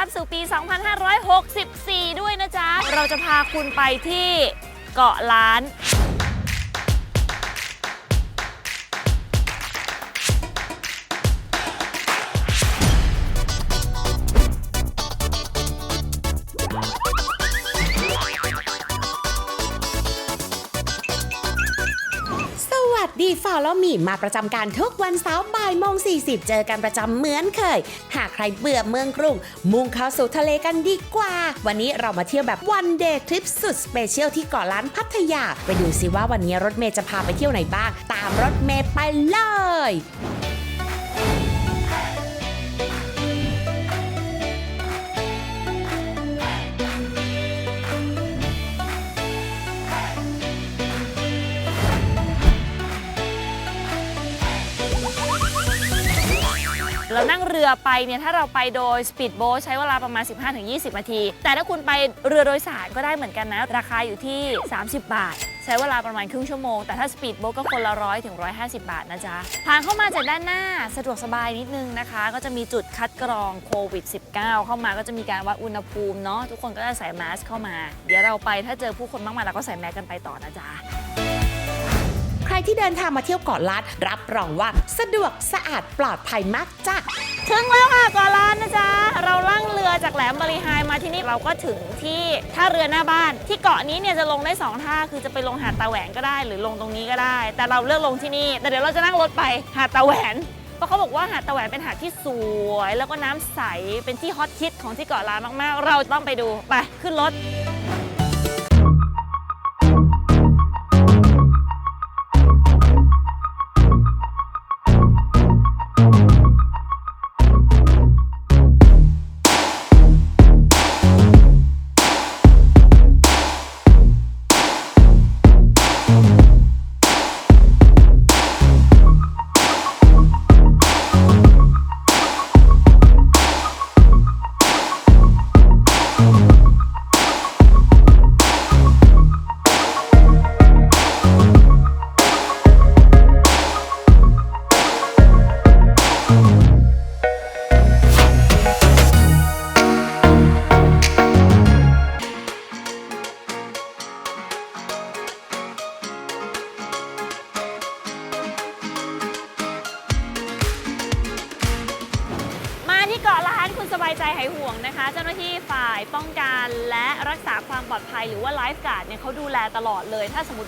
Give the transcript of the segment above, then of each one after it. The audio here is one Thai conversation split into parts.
รับสู่ปี 2564 ด้วยนะจ๊ะ เราจะพาคุณไปที่เกาะล้าน อลมีมาประจำการทุกวันเสาร์บ่ายโมง40 เจอกันประจำเหมือนเคย หากใครเบื่อเมืองกรุง มุ่งเข้าสู่ทะเลกันดีกว่า วันนี้เรามาเที่ยวแบบวันเดย์ทริปสุดสเปเชียลที่เกาะล้านพัทยา ไปดูซิว่าวันนี้รถเมย์จะพาไปเที่ยวไหนบ้าง ตามรถเมย์ไปเลย นั่งเรือไปเนี่ยถ้าเราไปโดยสปีดโบ๊ทใช้เวลาประมาณ 15-20 นาที แต่ถ้าคุณไปเรือโดยสารก็ได้เหมือนกันนะ ราคาอยู่ที่ 30 บาท ใช้เวลาประมาณครึ่งชั่วโมง แต่ถ้าสปีดโบ๊ทก็คนละร้อยถึง150บาทนะจ๊ะทางเข้ามาจากด้านหน้าสะดวกสบายนิดนึงนะคะ ก็จะมีจุดคัดกรองโควิด -19 เข้ามาก็จะมีการวัดอุณหภูมิเนาะทุกคนก็จะใส่แมสเข้ามา เดี๋ยวเราไปถ้าเจอผู้คนมากมายเราก็ใส่แมสกันไปต่อนะจ๊ะ ที่เดินทางมาเที่ยวเกาะล้านรับรองว่าสะดวกสะอาดปลอดภัยมากจ้ะถึงแล้วค่ะเกาะล้านนะจ๊ะเราล่องเรือจากแหลมบริหายมาที่นี่เราก็ถึงที่ท่าเรือหน้าบ้าน ที่เกาะนี้เนี่ยจะลงได้สองท่าคือจะไปลงหาดตาแหวนก็ได้ หรือลงตรงนี้ก็ได้ แต่เราเลือกลงที่นี่แต่เดี๋ยวเราจะนั่งรถไปหาดตาแหวนเพราะเขาบอกว่าหาดตาแหวนเป็นหาดที่สวย แล้วก็น้ำใสเป็นที่ฮอตฮิตของที่เกาะล้านมากๆ เราต้องไปดู ไป ขึ้นรถ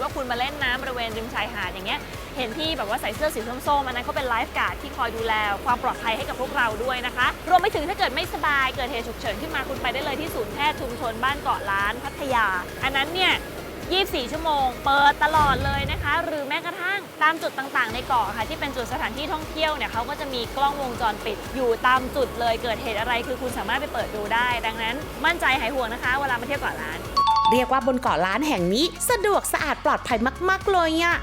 ว่าคุณมาเล่นน้ำบริเวณริมชายหาดอย่างเงี้ยเห็นที่แบบว่าใส่เสื้อสีส้มๆอันนั้นเขาเป็นไลฟ์การ์ดที่คอยดูแลความปลอดภัยให้กับพวกเราด้วยนะคะ รวมไปถึงถ้าเกิดไม่สบายเกิดเหตุฉุกเฉินขึ้นมาคุณไปได้เลยที่ศูนย์แพทย์ชุมชนบ้านเกาะล้านพัทยา อันนั้นเนี่ย24 ชั่วโมง เปิดตลอดเลยนะคะ หรือแม้กระทั่งตามจุดต่างๆ ในเกาะค่ะ ที่เป็นจุดสถานที่ท่องเที่ยวเนี่ยเขาก็จะมีกล้องวงจรปิด อยู่ตามจุดเลยเกิดเหตุอะไร คือคุณสามารถไปเปิดดูได้ ดังนั้นมั่นใจหายห่วงนะคะ เวลามาเที่ยวเกาะล้าน เรียกว่าบนเกาะล้านแห่งนี้ สะดวกสะอาดปลอดภัยมาก ๆ เลยอะ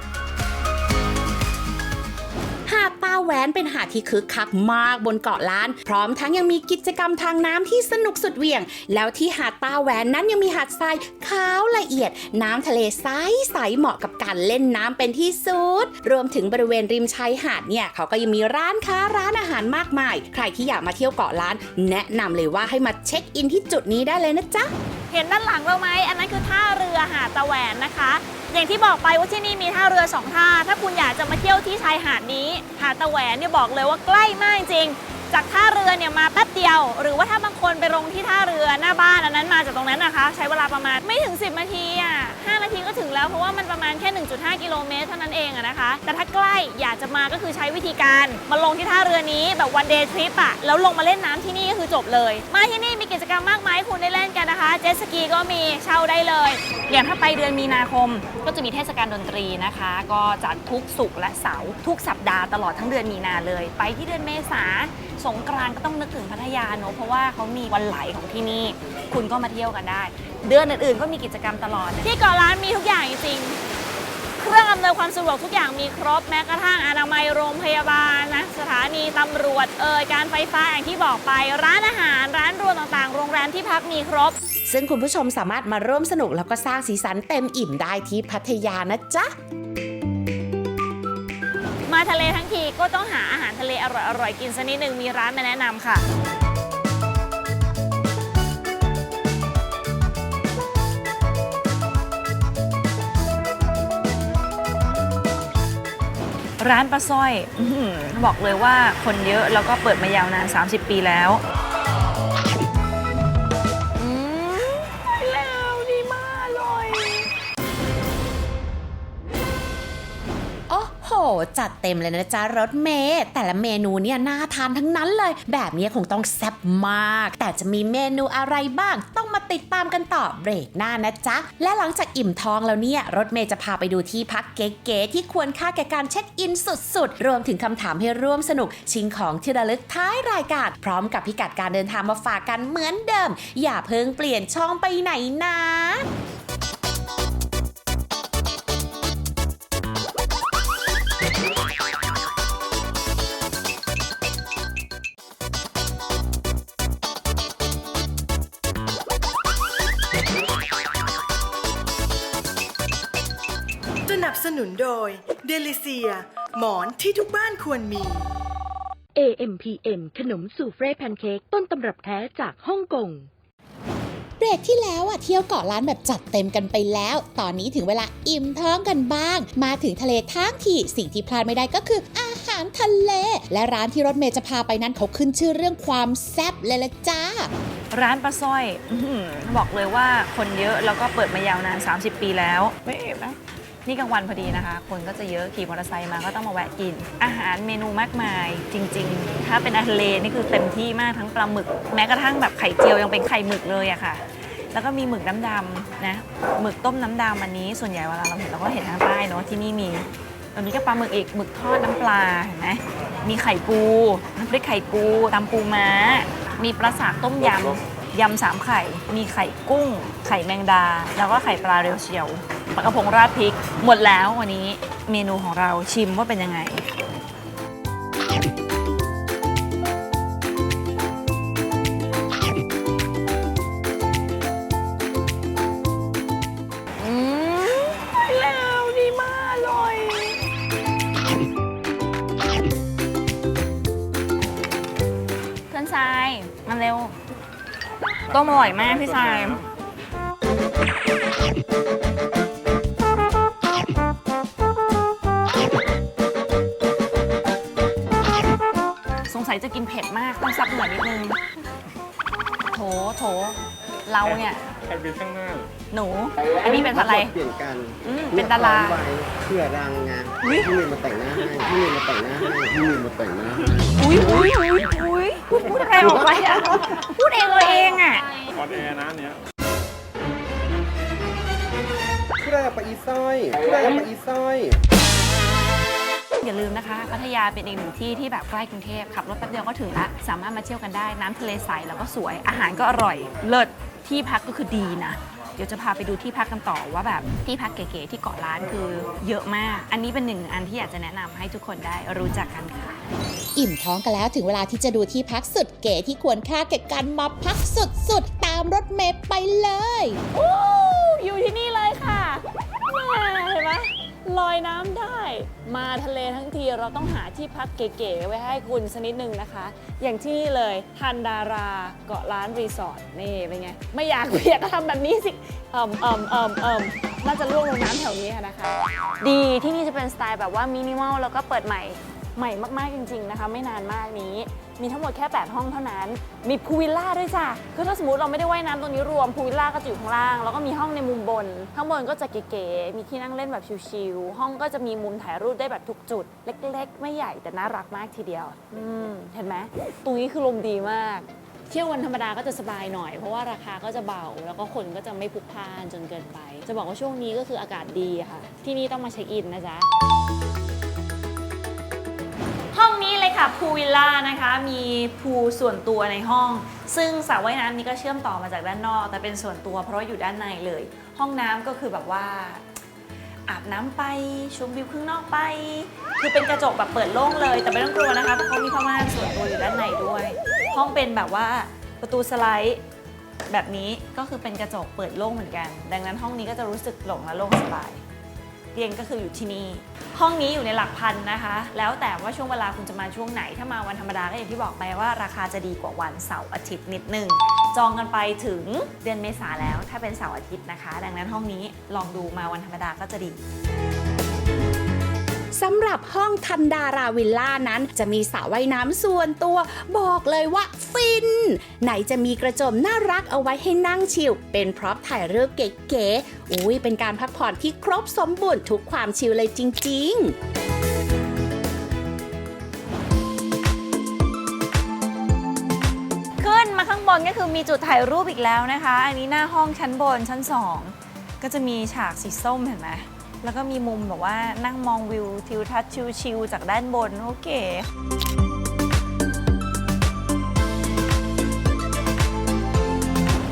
หาดตาแหวนเป็นหาดที่คึกคักมากบนเกาะล้าน พร้อมทั้งยังมีกิจกรรมทางน้ำที่สนุกสุดเหวี่ยง แล้วที่หาดตาแหวนนั้นยังมีหาดทรายขาวละเอียด น้ำทะเลใสใสๆเหมาะกับการเล่นน้ำเป็นที่สุด รวมถึงบริเวณริมชายหาดเนี่ยเขาก็ยังมีร้านค้าร้านอาหารมากมาย ใครที่อยากมาเที่ยวเกาะล้าน แนะนำเลยว่าให้มาเช็คอินที่จุดนี้ได้เลยนะจ๊ะ เห็นด้านหลังเราไหมอันนั้นคือท่าเรือหาดตะแหวนนะคะ อย่างที่บอกไปว่าที่นี่มีท่าเรือสองท่าถ้าคุณอยากจะมาเที่ยวที่ชายหาดนี้ หาดตะแหวนเนี่ยบอกเลยว่าใกล้มากจริง จากท่าเรือเนี่ยมาแป๊บเดียว หรือว่าถ้าบางคนไปลงที่ท่าเรือหน้าบ้านอันนั้นมาจากตรงนั้นนะคะ ใช้เวลาประมาณไม่ถึง 10นาทีอะ5นาทีก็ถึงแล้วเพราะว่ามันประมาณแค่ 1.5 กิโลเมตรเท่านั้นเองอะนะคะ แต่ถ้าใกล้อยากจะมาก็คือใช้วิธีการมาลงที่ท่าเรือนี้แบบวันเดย์ทริปอะแล้วลงมาเล่นน้ำที่นี่ก็คือจบเลย มาที่นี่มีกิจกรรมมากมายคุณได้เล่นกันนะคะ เจ็ตสกีก็มีเช่าได้เลย อย่างถ้าไปเดือนมีนาคม ก็จะมีเทศกาลดนตรีนะคะ ก็จัดทุกศุกร์และเสาร์ทุกสัปดาห์ตลอดทั้งเดือนมีนาเลย ไปที่เดือนเมษาสงกรานต์ก็ต้องนึกถึงพัทยาเนอะเพราะว่าเขามีวันไหลของที่นี่ คุณก็มาเที่ยวกันได้ เดือนอื่นๆ ก็มีกิจกรรมตลอด ที่เกาะล้านมีทุกอย่างจริงๆเครื่องอำนวยความสะดวกทุกอย่างมีครบแม้กระทั่งอนามัยโรงพยาบาลนะสถานีตำรวจเอ่ยการไฟฟ้าอย่างที่บอกไป ร้านอาหารร้านรวมต่างๆ โรงแรมที่พักมีครบ ซึ่งคุณผู้ชมสามารถมาร่วมสนุกแล้วก็สร้างสีสันเต็มอิ่มได้ที่พัทยานะจ๊ะ มาทะเลทั้งทีก็ต้องหาอาหารทะเลอร่อยๆกินสักนิดหนึ่งมีร้านมาแนะนำค่ะ ร้านปลาสร้อยบอกเลยว่าคนเยอะแล้วก็เปิดมายาวนาน 30 ปีแล้ว จัดเต็มเลยนะจ๊ะรถเมย์แต่ละเมนูเนี่ยน่าทานทั้งนั้นเลย แบบนี้คงต้องแซ่บมาก แต่จะมีเมนูอะไรบ้าง ต้องมาติดตามกันต่อเบรกหน้านะจ๊ะ และหลังจากอิ่มท้องแล้วเนี่ยรถเมย์จะพาไปดูที่พักเก๋ๆที่ควรค่าแก่การเช็คอินสุดๆ รวมถึงคำถามให้ร่วมสนุก ชิงของที่ระลึกท้ายรายการ พร้อมกับพิกัดการเดินทางมาฝากกันเหมือนเดิม อย่าเพิ่งเปลี่ยนช่องไปไหนนะ ย เดลิเซีย หมอนที่ทุกบ้านควรมี AMPM ขนมสูเฟรแพนเค้กต้นตำรับแท้จากฮ่องกง เบรกที่แล้วอะเที่ยวเกาะล้านแบบจัดเต็มกันไปแล้ว ตอนนี้ถึงเวลาอิ่มท้องกันบ้าง มาถึงทะเลทั้งทีสิ่งที่พลาดไม่ได้ก็คืออาหารทะเล และร้านที่รถเมย์จะพาไปนั้นเขาขึ้นชื่อเรื่องความแซ่บเลยละจ้า ร้านปลาสร้อย อื้อหือบอกเลยว่าคนเยอะแล้วก็เปิดมายาวนาน 30 ปีแล้วไม่เอ๋นะ นี่กลางวันพอดีนะคะ คนก็จะเยอะขี่มอเตอร์ไซค์มาก็ต้องมาแวะกิน อาหารเมนูมากมายจริง ๆ ถ้าเป็นอาหารทะเลนี่คือเต็มที่มากทั้งปลาหมึก แม้กระทั่งแบบไข่เจียวยังเป็นไข่หมึกเลยอะค่ะ แล้วก็มีหมึกน้ำดำนะหมึกต้มน้ำดำอันนี้ ส่วนใหญ่เวลาเราเห็นเราก็เห็นทางใต้เนาะที่นี่มีอันนี้ก็ปลาหมึกอีกหมึกทอดน้ำปลาเห็นไหมมีไข่ปูน้ำพริกไข่ปูตำปูม้า มีปลาสากต้มยำ ยำสามไข่ มีไข่กุ้ง ไข่แมงดา แล้วก็ไข่ปลาเรียวเชียวปลากระพงราดพริก หมดแล้ววันนี้เมนูของเราชิมว่าเป็นยังไง อร่อยมากพี่ชายสงสัยจะกินเผ็ดมาก ต้องซับเหนือนิดนึง โถโถเราเนี่ย ใครเป็นช่างหน้าหนู อันนี้เป็นอะไร เปลี่ยนกัน อืม เป็นดาราเพื่อรังไงพี่เมย์มาแต่งหน้าให้พี่เมย์มาแต่งหน้าให้พี่เมย์มาแต่งหน้าให้อุ้ยอุ้ยอุ้ยอุ้ยพูดพูดอะไรออกไปอะพูดเองเลยเองอะออนแอร์นะเนี้ยผู้ใดอยากไปอีซ้อยผู้ใดอยากไปอีซ้อยอย่าลืมนะคะพัทยาเป็นอีกหนึ่งที่ที่แบบใกล้กรุงเทพขับรถแป๊บเดียวก็ถึงละสามารถมาเที่ยวกันได้ น้ำทะเลใสแล้วก็สวยอาหารก็อร่อย เลิศที่พักก็คือดีนะ ดี๋ยวจะพาไปดูที่พักกันต่อว่าแบบที่พักเก๋ๆที่เกาะล้านคือเยอะมาก อันนี้เป็นหนึ่งอันที่อยากจะแนะนำให้ทุกคนได้รู้จักกันค่ะ อิ่มท้องกันแล้วถึงเวลาที่จะดูที่พักสุดเก๋ที่ควรค่าแก่การมาพักสุดๆตามรถเมย์ไปเลยโอ้อยู่ที่นี่เลยค่ะแม่เห็นไหมล อยน้ำได้ มาทะเลทั้งทีเราต้องหาที่พักเก๋ๆไว้ให้คุณสักนิดนึงนะคะ อย่างที่นี่เลยทันดาราเกาะล้านรีสอร์ทนี่เป็นไง ไม่อยากเปียกก็ทำแบบนี้สิเอิมเอิมเอิมเอิมน่าจะล่วงลงน้ำแถวนี้นะคะ ดีที่นี่จะเป็นสไตล์แบบว่ามินิมอลแล้วก็เปิดใหม่ ใหม่มากๆจริง ๆนะคะ ไม่นานมากนี้ มีทั้งหมดแค่ 8 ห้องเท่านั้น มีพูลวิลล่าด้วยจ้ะคือถ้าสมมติเราไม่ได้ว่ายน้ำตรงนี้รวมพูลวิลล่าก็จะอยู่ข้างล่าง แล้วก็มีห้องในมุมบน ข้างบนก็จะเก๋ๆมีที่นั่งเล่นแบบชิลๆห้องก็จะมีมุมถ่ายรูปได้แบบทุกจุด เล็ก ๆ ไม่ใหญ่แต่น่ารักมากทีเดียวอืมเห็นไหมตรงนี้คือลมดีมากเที่ยววันธรรมดาก็จะสบายหน่อย เพราะว่าราคาก็จะเบา แล้วก็คนก็จะไม่พลุกพล่านจนเกินไป จะบอกว่าช่วงนี้ก็คืออากาศดีค่ะ ที่นี่ต้องมาเช็คอินนะจ๊ะ ค่ะพูวิลล่านะคะมีพูส่วนตัวในห้อง ซึ่งสระว่ายน้ำนี้ก็เชื่อมต่อมาจากด้านนอก แต่เป็นส่วนตัวเพราะว่าอยู่ด้านในเลย ห้องน้ำก็คือแบบว่า อาบน้ำไปชมวิวข้างนอกไป คือเป็นกระจกแบบเปิดโล่งเลย แต่ไม่ต้องกลัวนะคะเพราะเขามีผ้าม่านส่วนตัวอยู่ด้านในด้วย ห้องเป็นแบบว่าประตูสไลด์แบบนี้ก็คือเป็นกระจกเปิดโล่งเหมือนกัน ดังนั้นห้องนี้ก็จะรู้สึกโปร่งและโล่งสบาย เรียนก็คืออยู่ที่นี่ ห้องนี้อยู่ในหลักพันนะคะ แล้วแต่ว่าช่วงเวลาคุณจะมาช่วงไหน ถ้ามาวันธรรมดาก็อย่างที่บอกไปว่าราคาจะดีกว่าวันเสาร์อาทิตย์นิดนึง จองกันไปถึงเดือนเมษาแล้ว ถ้าเป็นเสาร์อาทิตย์นะคะ ดังนั้นห้องนี้ลองดูมาวันธรรมดาก็จะดี สำหรับห้องทันดาราวิลล่านั้น จะมีสระว่ายน้ำส่วนตัว บอกเลยว่าฟิน ไหนจะมีกระโจมน่ารักเอาไว้ให้นั่งชิลเป็นพร็อพถ่ายรูปเก๋ๆอุ้ยเป็นการพักผ่อนที่ครบสมบูรณ์ทุกความชิลเลยจริง ๆขึ้นมาข้างบนก็คือมีจุดถ่ายรูปอีกแล้วนะคะ อันนี้หน้าห้องชั้นบนชั้น 2 ก็จะมีฉากสีส้มเห็นไหม แล้วก็มีมุมแบบว่านั่งมองวิวทิวทัศน์ชิลๆจากด้านบนโอเค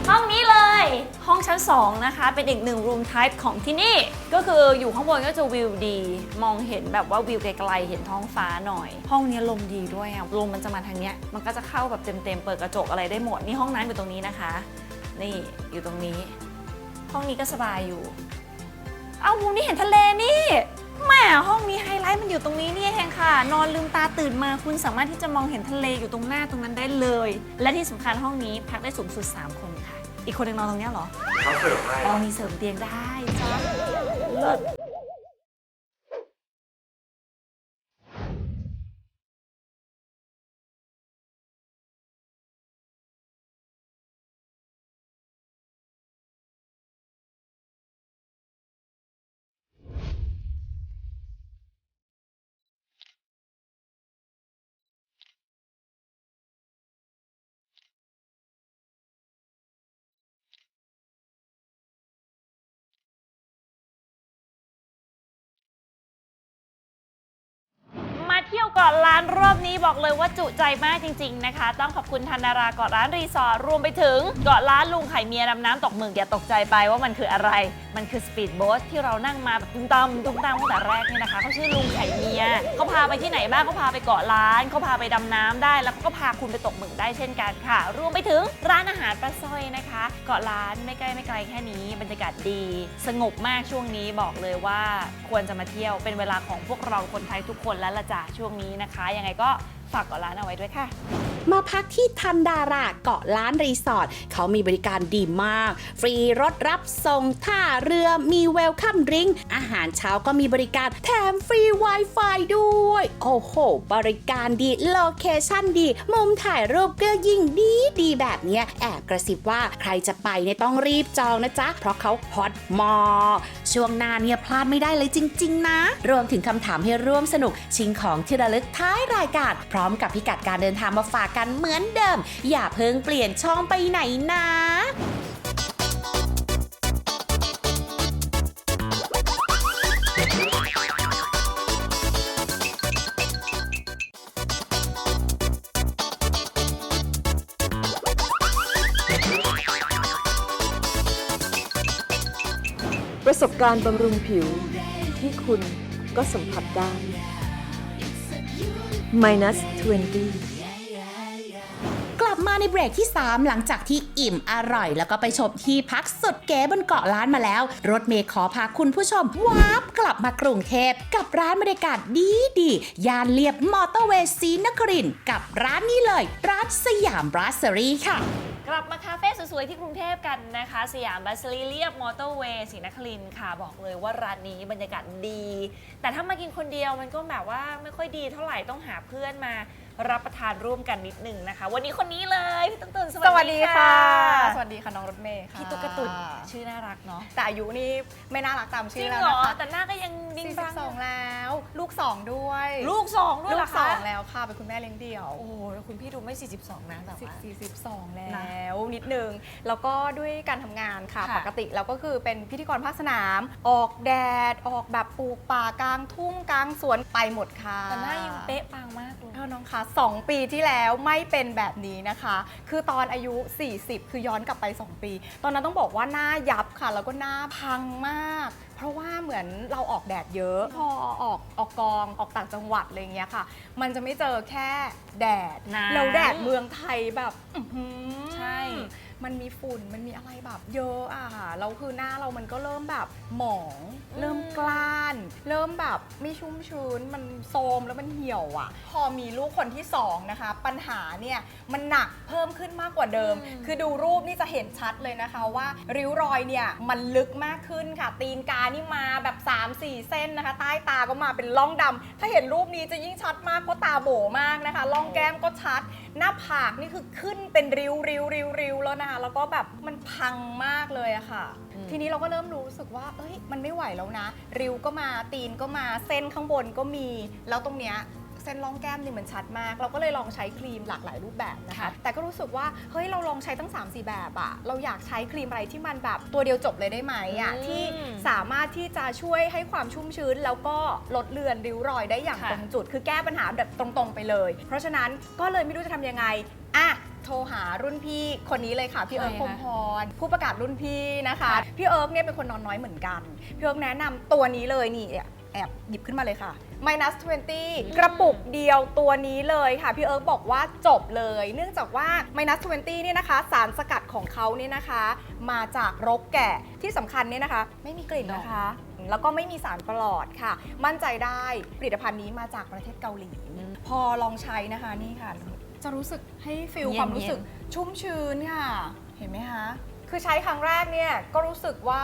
ห้องนี้เลย ห้องชั้น 2 นะคะ เป็นอีกหนึ่งรูมไทป์ของที่นี่ ก็คืออยู่ข้างบนก็จะวิวดี มองเห็นแบบว่าวิวไกลๆ เห็นท้องฟ้าหน่อย ห้องนี้ลมดีด้วยอะลมมันจะมาทางเนี้ย มันก็จะเข้าแบบเต็มๆ เปิดกระจกอะไรได้หมด นี่ห้องน้ำอยู่ตรงนี้นะคะ นี่อยู่ตรงนี้ ห้องนี้ก็สบายอยู่ เอามุมนี้เห็นทะเลนี่แหมห้องนี้ไฮไลท์มันอยู่ตรงนี้นี่เองค่ะ นอนลืมตาตื่นมาคุณสามารถที่จะมองเห็นทะเลอยู่ตรงหน้าตรงนั้นได้เลย และที่สำคัญห้องนี้พักได้สูงสุด 3 คนค่ะ อีกคนหนึงนอนตรงเนี้ยเหรอเขาเสิร์ฟให้ อ๋อมีเสริมเตียงได้จ้าเลิศ เกาะล้านรอบนี้บอกเลยว่าจุใจมากจริง ๆนะคะ ต้องขอบคุณทันาราเกาะล้านรีสอร์ทรวมไปถึงเกาะล้านลุงไข่เมียดำน้ำตกหมึกอย่าตกใจไปว่ามันคืออะไร มันคือสปีดโบ๊ทที่เรานั่งมาแบบตุ้มตามตุ้มตามตั้งแต่แรกนี่นะคะเขาชื่อลุงไข่เมียเขาพาไปที่ไหนบ้างเขาพาไปเกาะล้านเขาพาไปดำน้ำได้ แล้วก็พาคุณไปตกหมึกได้เช่นกันค่ะ รวมไปถึงร้านอาหารปลาสร้อยนะคะ เกาะล้านไม่ใกล้ไม่ไกลแค่นี้ บรรยากาศดี สงบมากช่วงนี้บอกเลยว่าควรจะมาเที่ยวเป็นเวลาของพวกเราคนไทยทุกคนแล้วละจ้ะช่วงนี้นะคะ ยังไงก็ฝากกาะล้านเอาไว้ด้วยค่ะ มาพักที่ทันดาราเกาะล้านรีสอร์ทเขามีบริการดีมาก ฟรีรถรับส่งท่าเรือมีเวลคัมดริงอาหารเช้าก็มีบริการแถมฟรี Wi-Fi ด้วย โอ้โห บริการดี โลเคชั่นดี มุมถ่ายรูปก็ยิ่งดีดีแบบเนี้ย แอบกระซิบว่าใครจะไปเนี่ยต้องรีบจองนะจ๊ะ เพราะเขาฮอตมอ ช่วงหน้าเนี่ยพลาดไม่ได้เลยจริง ๆ นะ รวมถึงคำถามให้ร่วมสนุกชิงของที่ระลึกท้ายรายการ พร้อมกับพิกัดการเดินทางมาฝากกันเหมือนเดิม อย่าเพิ่งเปลี่ยนช่องไปไหนนะประสบการณ์บำรุงผิวที่คุณก็สัมผัสได้ minus 20 ในเบรกที่ 3 หลังจากที่อิ่มอร่อย แล้วก็ไปชมที่พักสุดเก๋บนเกาะล้านมาแล้ว รถเมย์ขอพาคุณผู้ชมวาร์ปกลับมากรุงเทพกับร้านบรรยากาศดีดียานเลียบมอเตอร์เวย์ซีนครินกับร้านนี้เลย ร้านสยามบรัสเซอรี่ค่ะกลับมาคาเฟ่สวยๆ ที่กรุงเทพกันนะคะ สยามบัสลีเรียบมอเตอร์เวย์ศรีนครินค่ะ บอกเลยว่าร้านนี้บรรยากาศดี แต่ถ้ามากินคนเดียวมันก็แบบว่าไม่ค่อยดีเท่าไหร่ต้องหาเพื่อนมา รับประทานร่วมกันนิดนึงนะคะ วันนี้คนนี้เลยพี่ตุ้นตุนสสวัวัสสดีดีค่ะค่ะ สวัสดีค่ะน้องรถเมย์ค่ะพี่ตุ๊กตุนชื่อน่ารักเนาะแต่อายุนี่ไม่น่ารักตามจชื่ริองแล้วเหรอนะคะแต่หน้าก็ยังดิ้งบัง42แล้ว ลูก 2 ด้วย ลูกสองด้วยลูเหรกอสอคะงแล้วค่ะเป็นคุณแม่เลี้ยงเดี่ยว โอ้โหแล้วคุณพี่ดูไม่ 42 นะแต่ว่า42 แล้วนิดนึง แล้วก็ด้วยการทำงานค่ะค่ะ ปกติเราก็คือเป็นพิธีกรภาคสนาม ออกแดดออกแบบปลูกป่ากลางทุ่งกลางสวนไปหมดค่ะแต่หน้ายังเป๊ะปังมากเลยเออน้องคะ2 ปีที่แล้วไม่เป็นแบบนี้นะคะ คือตอนอายุ 40 คือย้อนกลับไป 2 ปี ตอนนั้นต้องบอกว่าหน้ายับค่ะ แล้วก็หน้าพังมาก เพราะว่าเหมือนเราออกแดดเยอะ พอออกออกกองออกต่างจังหวัดอะไรอย่างเงี้ยค่ะ มันจะไม่เจอแค่แดด น้ำ แล้วแดดเมืองไทยแบบ อื้อหือ ใช่ มันมีฝุ่นมันมีอะไรแบบเยอะอะค่ะแล้วคือหน้าเรามันก็เริ่มแบบหมอง เริ่มกล้าน เริ่มแบบไม่ชุ่มชื้นมันโทรมแล้วมันเหี่ยวอะพอมีลูกคนที่สองนะคะ ปัญหาเนี่ยมันหนักเพิ่มขึ้นมากกว่าเดิม คือดูรูปนี่จะเห็นชัดเลยนะคะว่าริ้วรอยเนี่ยมันลึกมากขึ้นค่ะ ตีนกานี่มาแบบ 3-4 เส้นนะคะ ใต้ตาก็มาเป็นร่องดำถ้าเห็นรูปนี้จะยิ่งชัดมากเพราะตาโบมากนะคะร่องแก้มก็ชัด หน้าผากนี่คือขึ้นเป็นริ้วริ้วริ้วริ้วแล้วนะคะแล้วก็แบบมันพังมากเลยอะค่ะทีนี้เราก็เริ่มรู้สึกว่า เอ้ย มันไม่ไหวแล้วนะ ริ้วก็มาตีนก็มาเส้นข้างบนก็มี แล้วตรงเนี้ยเส้นร่องแก้มนี่มันชัดมาก เราก็เลยลองใช้ครีมหลากหลายรูปแบบนะคะ ค่ะ แต่ก็รู้สึกว่าเฮ้ยเราลองใช้ตั้ง 3 4 แบบอะเราอยากใช้ครีมอะไรที่มันแบบตัวเดียวจบเลยได้ไหมอะอืมที่สามารถที่จะช่วยให้ความชุ่มชื้น แล้วก็ลดเลือนริ้วรอยได้อย่างค่ะตรงจุด คือแก้ปัญหาแบบตรงๆไปเลย เพราะฉะนั้นก็เลยไม่รู้จะทำยังไงอะโทรหารุ่นพี่คนนี้เลยค่ะพี่เอิร์กใคพรงคะ พรผู้ประกาศรุ่นพี่นะคะค่ะพี่เอิร์กเนี่ยเป็นคนนอนน้อยเหมือนกัน พี่เอิร์กแนะนำตัวนี้เลยนี่แอบหยิบขึ้นมาเลยค่ะ minus 20 กระปุกเดียวตัวนี้เลยค่ะ พี่เอิร์กบอกว่าจบเลย เนื่องจากว่า minus 20เนี่ยนะคะ สารสกัดของเขาเนี่ยนะคะ มาจากรกแก่ที่สำคัญเนี่ยนะคะ ไม่มีกลิ่นนะคะ แล้วก็ไม่มีสารประหลอดค่ะ มั่นใจได้ผลิตภัณฑ์นี้มาจากประเทศเกาหลี พอลองใช้นะคะนี่ค่ะ จะรู้สึกให้ฟิลเย็นๆ ความรู้สึกชุ่มชื้นค่ะ เห็นไหมคะ คือใช้ครั้งแรกเนี่ยก็รู้สึกว่า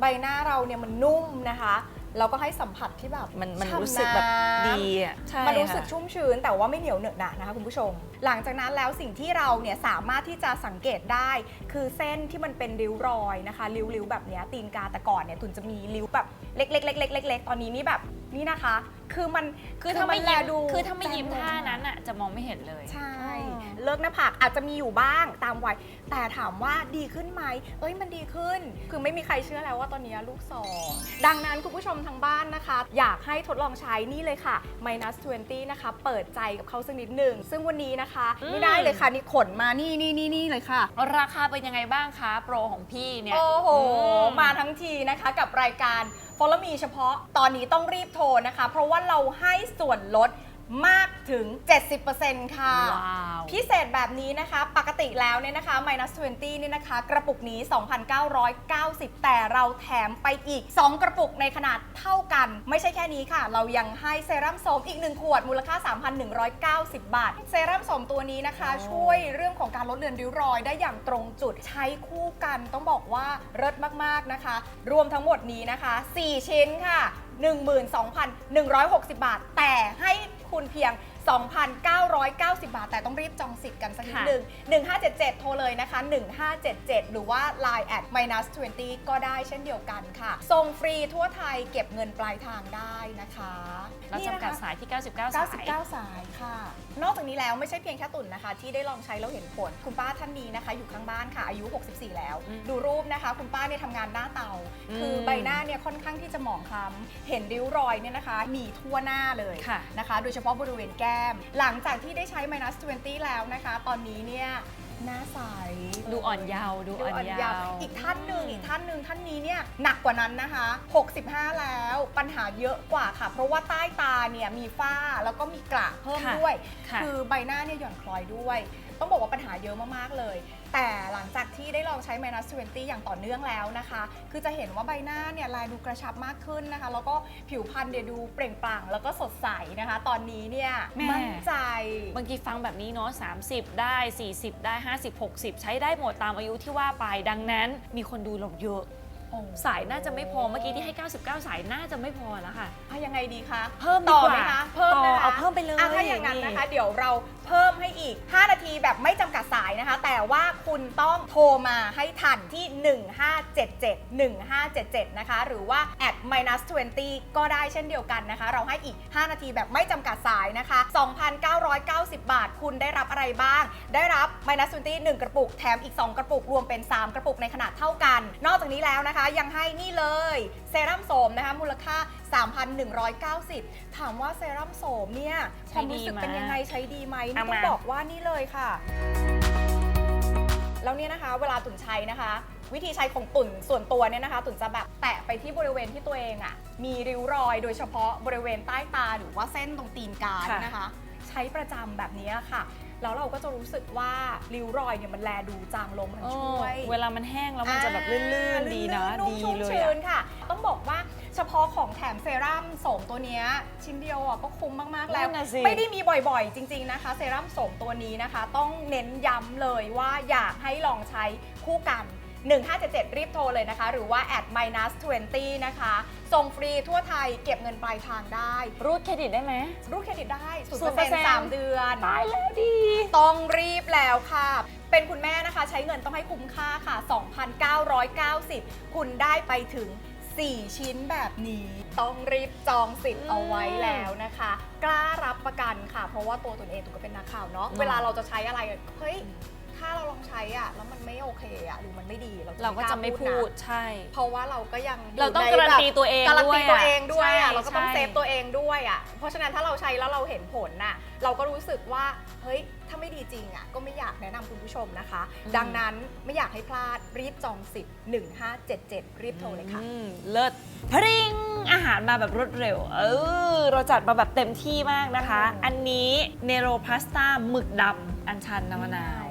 ใบหน้าเราเนี่ยมันนุ่มนะคะ แล้วก็ให้สัมผัสที่แบบมันมันฉ่ำรู้สึกแบบน้ำดีอะใช่มันรู้สึกค่ะชุ่มชื้นแต่ว่าไม่เหนียวเหนอะหนะนะคะคุณผู้ชม หลังจากนั้นแล้วสิ่งที่เราเนี่ยสามารถที่จะสังเกตได้ คือเส้นที่มันเป็นริ้วรอยนะคะริ้วๆแบบเนี้ยตีนกาแต่ก่อนเนี่ยตุนจะมีริ้วแบบเล็กๆๆๆๆๆตอนนี้นี่แบบนี่นะคะ คือมันคือถ้าไม่นแลยิ้มดูคือถ้าไม่ยิ้มแจ่ท่าลงนั้นอะจะมองไม่เห็นเลย ใช่อ๋อเลิกหน้าผากอาจจะมีอยู่บ้างตามวัย แต่ถามว่าดีขึ้นไหมเอ้ยมันดีขึ้น คือไม่มีใครเชื่อแล้วว่าตอนนี้ลูกสองดังนั้นคุณผู้ชมทางบ้านนะคะ อยากให้ทดลองใช้นี่เลยค่ะ minus 20 นะคะ เปิดใจกับเขาสักนิดหนึ่ง ซึ่งวันนี้นะคะอืมนี่ได้เลยค่ะนี่ขนมานี่นี่นี่นี่เลยค่ะ ราคาเป็นยังไงบ้างคะ โปรของพี่เนี่ยโอ้โห อืมมาทั้งทีนะคะกับรายการ Follow Me เฉพาะตอนนี้ต้องรีบโทรนะคะ เพราะว่าเราให้ส่วนลด มากถึง 70%ค่ะ ว้าว พิเศษแบบนี้นะคะ ปกติแล้วเนี่ยนะคะ minus 20เนี่ยนะคะ กระปุกนี้ 2,990 แต่เราแถมไปอีก 2 กระปุกในขนาดเท่ากัน ไม่ใช่แค่นี้ค่ะ เรายังให้เซรั่มโสมอีก 1 ขวด มูลค่า 3,190 บาท เซรั่มโสมตัวนี้นะคะ ช่วยเรื่องของการลดเลือนริ้วรอยได้อย่างตรงจุด ใช้คู่กันต้องบอกว่าเลิศมากๆนะคะ รวมทั้งหมดนี้นะคะ 4 ชิ้นค่ะ 12,160 บาท แต่ให้ คุณเพียง 2,990 บาท แต่ต้องรีบจองสิทธิ์กันสักนิดค่ะ หนึ่ง1577 โทรเลยนะคะ 1577 หรือว่า Line at minus 20 ก็ได้เช่นเดียวกันค่ะ ส่งฟรีทั่วไทยเก็บเงินปลายทางได้นะคะเราจำกัดนี่นะคะ สายที่ 99 สาย 99 สายค่ะ นอกจากนี้แล้วไม่ใช่เพียงแค่ตุ่นนะคะ ที่ได้ลองใช้แล้วเห็นผล คุณป้าท่านนี้นะคะ อยู่ข้างบ้านค่ะ อายุ 64 แล้ว อืมดูรูปนะคะ คุณป้าเนี่ยทำงานหน้าเตา อืมคือใบหน้าเนี่ยค่อนข้างที่จะหมองคล้ำเห็นริ้วรอยเนี่ยนะคะ มีทั่วหน้าเลยค่ะ นะคะ โดยเฉพาะบริเวณแก้ม หลังจากที่ได้ใช้ minus 20 แล้วนะคะ ตอนนี้เนี่ย หน้าใสดูอ่อนเยาว์ดูอ่อนเยาว์อีกท่านหนึ่งอีกท่านหนึ่งท่านนี้เนี่ยหนักกว่านั้นนะคะ 65 แล้วปัญหาเยอะกว่าค่ะ เพราะว่าใต้ตาเนี่ยมีฝ้าแล้วก็มีกระเพิ่มค่ะด้วยค่ะคือใบหน้าเนี่ยหย่อนคล้อยด้วย ต้องบอกว่าปัญหาเยอะมากๆเลย แต่หลังจากที่ได้ลองใช้ minus 20 อย่างต่อเนื่องแล้วนะคะ คือจะเห็นว่าใบหน้าเนี่ยลายดูกระชับมากขึ้นนะคะ แล้วก็ผิวพรรณเนี่ยดูเปล่งปลั่งแล้วก็สดใสนะคะ ตอนนี้เนี่ยแม่มั่นใจ บางทีฟังแบบนี้เนาะ30 ได้ 40 ได้ 50 60 ใช้ได้หมดตามอายุที่ว่าไปดังนั้น มีคนดูเราเยอะ สายน่าจะไม่พอเมื่อกี้ที่ให้ 99 สายน่าจะไม่พอแล้วค่ะอะยังไงดีคะเพิ่มดีต่อกว่าไหมคะเพิ่มต่อนะคะเอาเพิ่มไปเลยอะถ้าอย่างนั้นนะคะ เดี๋ยวเราเพิ่มให้อีก 5 นาทีแบบไม่จำกัดสายนะคะ แต่ว่าคุณต้องโทรมาให้ทันที่ 1577 1577 นะคะ หรือว่า at minus 20 ก็ได้เช่นเดียวกันนะคะ เราให้อีก 5 นาทีแบบไม่จำกัดสายนะคะ 2,990 บาท คุณได้รับอะไรบ้าง ได้รับ minus 20 1กระปุก แถมอีก 2 กระปุก รวมเป็น 3 กระปุกในขนาดเท่ากัน นอกจากนี้แล้วนะคะ ยังให้นี่เลย เซรั่มโสมนะคะ มูลค่า3,190 ถามว่าเซรั่มโสมเนี่ยความรู้สึกเป็นยังไงใช้ดีไหมนี่เอาต้อมา งบอกว่านี่เลยค่ะ แล้วเนี่ยนะคะ เวลาตุ่นใช้นะคะ วิธีใช้ของตุ่นส่วนตัวเนี่ยนะคะ ตุ่นจะแบบแตะไปที่บริเวณที่ตัวเองอะ่ะ มีริ้วรอยโดยเฉพาะบริเวณใต้ตาหรือว่าเส้นตรงตีนกาเนี่ยนะคะ ใช้ประจำแบบนี้ค่ะ แล้วเราก็จะรู้สึกว่าริ้วรอยเนี่ยมันแลดูจางลงมันช่วย เวลามันแห้งแล้วมันจะแบบลื่นๆดีนะลื่ดีชุ่มเลยชื้อะ นค่ะ ต้องบอกว่า เฉพาะของแถมเซรั่มโสมตัวเนี้ยชิ้นเดียวอะก็คุ้มมากๆแล้ว นั่นน่ะสิ ไม่ได้มีบ่อยๆ จริง ๆนะคะ เซรั่มโสมตัวนี้นะคะ ต้องเน้นย้ำเลยว่าอยากให้ลองใช้คู่กัน 1577 รีบโทรเลยนะคะ หรือว่า at minus 20 นะคะ ส่งฟรีทั่วไทยเก็บเงินปลายทางได้ รูดเครดิตได้ไหม รูดเครดิตได้0% 0% 3เดือน ตายแล้วดี ต้องรีบแล้วค่ะ เป็นคุณแม่นะคะ ใช้เงินต้องให้คุ้มค่าค่ะ 2,990 คุณได้ไปถึง 4 ชิ้นแบบนี้ ต้องรีบจองสิทธิ์เอาไว้แล้วนะคะ กล้ารับประกันค่ะ เพราะว่าตัวตนเองตัวก็เป็นนักข่าวเนาะเนาะ เวลาเราจะใช้อะไร เฮ้ย ถ้าเราลองใช้อะแล้วมันไม่โอเคอะหรือมันไม่ดีเราเราก็จะไม่พูดนะใช่ เพราะว่าเราก็ยังยู่เราต้องในการันแบบตีตัวเองการันด้วยตีตัวเองด้วยใช่อะเราก็ต้องใช่เซฟตัวเองด้วยอะเพราะฉะนั้นถ้าเราใช้แล้วเราเห็นผลน่ะเราก็รู้สึกว่าเฮ้ยถ้าไม่ดีจริงอะก็ไม่อยากแนะนำคุณผู้ชมนะคะ ดังนั้นไม่อยากให้พลาดรีบจองสิทธิ์1577 รีบโทรเลยค่ะอืมเลิศพริงอาหารมาแบบรวดเร็ว เออ เราจัดมาแบบเต็มที่มากนะคะอืมอันนี้เนโรพาสต้าหมึกดำอันชันน้ำมะนาว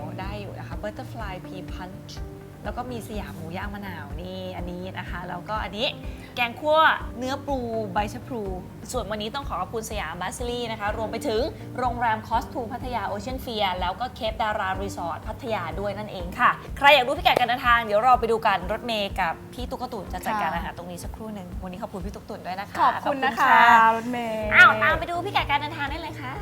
ได้อยู่นะคะบัตเตอร์ฟลายพีพันช์แล้วก็มีสยามหมูย่างมะนาวนี่อันนี้นะคะ แล้วก็อันนี้แกงคั่วเนื้อปูใบชะพลู ส่วนวันนี้ต้องขอขอบคุณสยามบาซิลีนะคะ รวมไปถึงโรงแรมคอสทูพัทยาโอเชียนเฟียแล้วก็เคปดารารีสอร์ทพัทยาด้วยนั่นเองค่ะ ใครอยากรู้พิกัดการเดินทาง เดี๋ยวเราไปดูกันรถเมย์กับพี่ตุ๊กตุ่นจะจัดการอาหารตรงนี้สักครู่หนึ่งวันนี้ขอบคุณพี่ตุ๊กตุ่นด้วยนะคะขอบคุณนะคะรถเมย์อ้าวตามไปดูพิกัดการเดินทางได้เลยค่ะ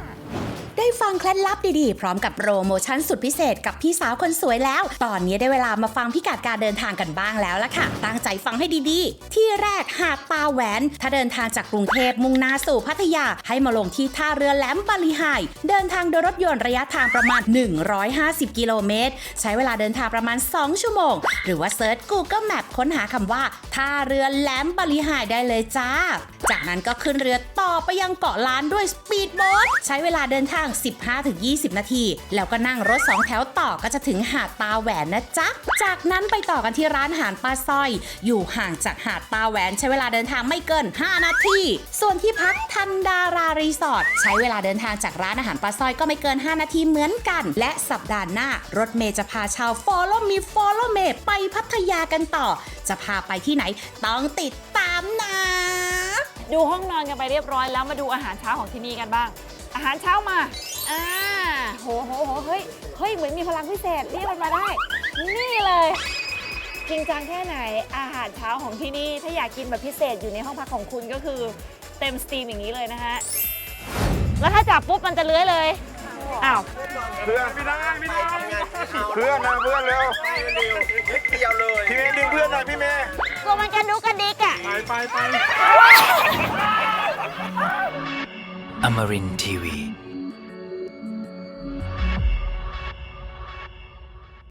ได้ฟังเคล็ดลับดีๆ พร้อมกับโปรโมชั่นสุดพิเศษกับพี่สาวคนสวยแล้ว ตอนนี้ได้เวลามาฟังพิกัดการเดินทางกันบ้างแล้วล่ะค่ะ ตั้งใจฟังให้ดีๆ ที่แรกหาดตาแหวน ถ้าเดินทางจากกรุงเทพมุ่งหน้าสู่พัทยา ให้มาลงที่ท่าเรือแหลมบาลีไฮเดินทางโดยรถยนต์ระยะทางประมาณ 150 กิโลเมตร ใช้เวลาเดินทางประมาณ 2 ชั่วโมง หรือว่าเซิร์ช Google Map ค้นหาคำว่าท่าเรือแหลมบาลีไฮได้เลยจ้า จากนั้นก็ขึ้นเรือต่อไปยังเกาะล้านด้วยสปีดโบ๊ทใช้เวลาเดินทาง15-20 นาที แล้วก็นั่งรถ 2 แถวต่อก็จะถึงหาดตาแหวนนะจ๊ะ จากนั้นไปต่อกันที่ร้านอาหารปลาสร้อย อยู่ห่างจากหาดตาแหวนใช้เวลาเดินทางไม่เกิน 5 นาที ส่วนที่พักทันดารารีสอร์ทใช้เวลาเดินทางจากร้านอาหารปลาสร้อยก็ไม่เกิน 5 นาทีเหมือนกัน และสัปดาห์หน้ารถเมย์จะพาชาว Follow Me Follow Me ไปพัทยากันต่อ จะพาไปที่ไหนต้องติดตามนะ ดูห้องนอนกันไปเรียบร้อยแล้วมาดูอาหารเช้าของที่นี่กันบ้าง อาหารเช้ามา อ่า โหโหโหเฮ้ย เฮ้ย เหมือนมีพลังพิเศษเรียกมันมาได้ นี่เลย จริงจังแค่ไหน อาหารเช้าของที่นี่ ถ้าอยากกินแบบพิเศษอยู่ในห้องพักของคุณก็คือเต็มสตรีมอย่างนี้เลยนะฮะ แล้วถ้าจับปุ๊บมันจะเลื้อยเลย อ้าว เพื่อนพี่นางพี่นางเพื่อนนะเพื่อนเร็วนิดเดียวเลย พี่เมย์ดึงเพื่อนหน่อยพี่เมย์กลัวมันกระดุกกระดิกอะไปไปไป Amarin TV.